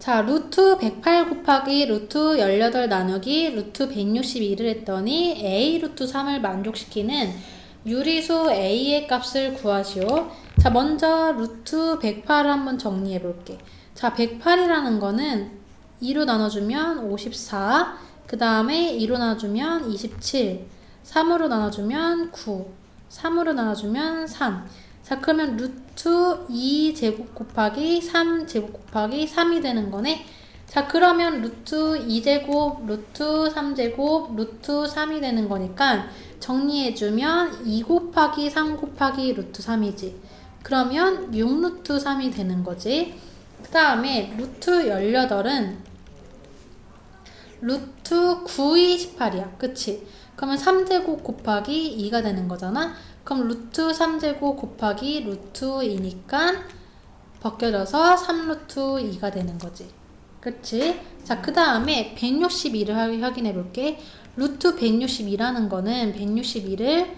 자, 루트 108 곱하기 루트 18 나누기 루트 162를 했더니 a 루트 3을 만족시키는 유리수 a의 값을 구하시오. 자, 먼저 루트 108을 한번 정리해 볼게. 자, 108이라는 거는 2로 나눠주면 54, 그 다음에 2로 나눠주면 27, 3으로 나눠주면 9, 3으로 나눠주면 3. 자, 그러면 루트 2제곱 곱하기 3제곱 곱하기 3이 되는 거네. 자, 그러면 루트 2제곱, 루트 3제곱, 루트 3이 되는 거니까 정리해주면 2 곱하기 3 곱하기 루트 3이지. 그러면 6루트 3이 되는 거지. 그 다음에 루트 18은 루트 9이 18이야. 그치? 그러면 3제곱 곱하기 2가 되는 거잖아. 그럼 루트 3제곱 곱하기 루트 2니까 벗겨져서 3루트 2가 되는 거지. 그치? 자, 그 다음에 162를 확인해 볼게. 루트 162라는 거는 162를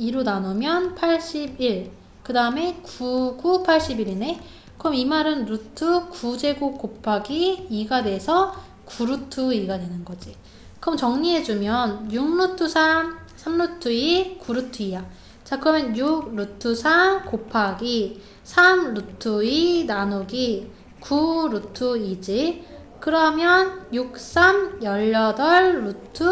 2로 나누면 81. 그 다음에 9, 9, 81이네. 그럼 이 말은 루트 9제곱 곱하기 2가 돼서 9루트 2가 되는 거지. 그럼 정리해주면 6 루트 3, 3 루트 2, 9 루트 2야. 자, 그러면 6 루트 3 곱하기 3 루트 2 나누기 9 루트 2지. 그러면 6, 3, 18 루트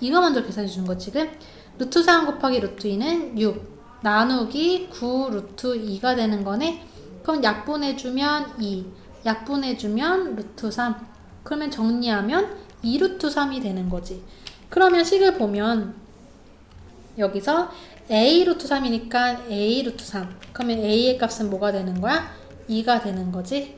이거 먼저 계산해 주는 거 지금. 루트 3 곱하기 루트 2는 6 나누기 9 루트 2가 되는 거네. 그럼 약분해주면 2, 약분해주면 루트 3. 그러면 정리하면 2 루트 3이 되는 거지. 그러면 식을 보면 여기서 a 루트 3이니까 a 루트 3. 그러면 a의 값은 뭐가 되는 거야? 2가 되는 거지.